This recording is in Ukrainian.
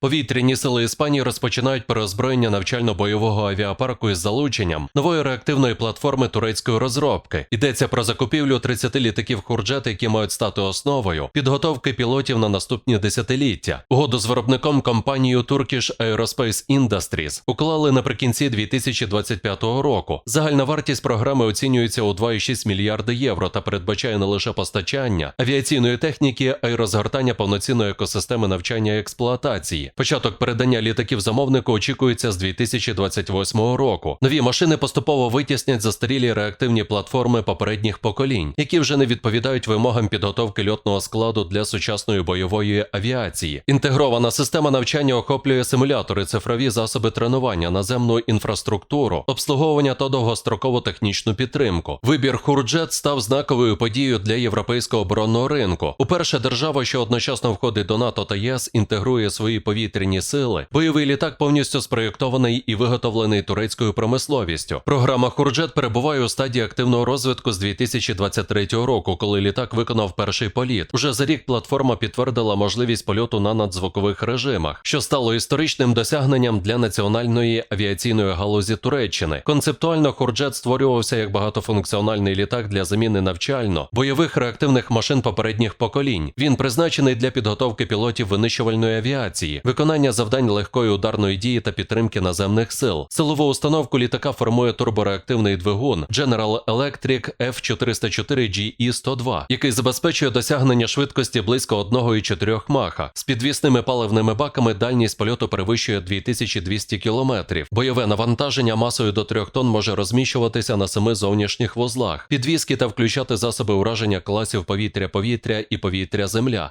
Повітряні сили Іспанії розпочинають переозброєння навчально-бойового авіапарку із залученням нової реактивної платформи турецької розробки. Йдеться про закупівлю 30 літаків Хурджет, які мають стати основою підготовки пілотів на наступні десятиліття. Угоду з виробником компанією Turkish Aerospace Industries уклали наприкінці 2025 року. Загальна вартість програми оцінюється у 2,6 мільярди євро та передбачає не лише постачання авіаційної техніки, а й розгортання повноцінної екосистеми навчання і експлуатації. Початок передання літаків замовнику очікується з 2028 року. Нові машини поступово витіснять застарілі реактивні платформи попередніх поколінь, які вже не відповідають вимогам підготовки льотного складу для сучасної бойової авіації. Інтегрована система навчання охоплює симулятори, цифрові засоби тренування, наземну інфраструктуру, обслуговування та довгострокову технічну підтримку. Вибір Хурджет став знаковою подією для європейського оборонного ринку. Уперше держава, що одночасно входить до НАТО та ЄС, інтегрує свої повітряні сили. Бойовий літак повністю спроєктований і виготовлений турецькою промисловістю. Програма Хурджет перебуває у стадії активного розвитку з 2023 року, коли літак виконав перший політ. Уже за рік платформа підтвердила можливість польоту на надзвукових режимах, що стало історичним досягненням для національної авіаційної галузі Туреччини. Концептуально Хурджет створювався як багатофункціональний літак для заміни навчально бойових реактивних машин попередніх поколінь. Він призначений для підготовки пілотів винищувальної авіації, виконання завдань легкої ударної дії та підтримки наземних сил. Силову установку літака формує турбореактивний двигун General Electric F404GE102, який забезпечує досягнення швидкості близько 1,4 маха. З підвісними паливними баками дальність польоту перевищує 2200 км. Бойове навантаження масою до 3 тонн може розміщуватися на семи зовнішніх вузлах, підвіски та включати засоби ураження класів повітря-повітря і повітря-земля.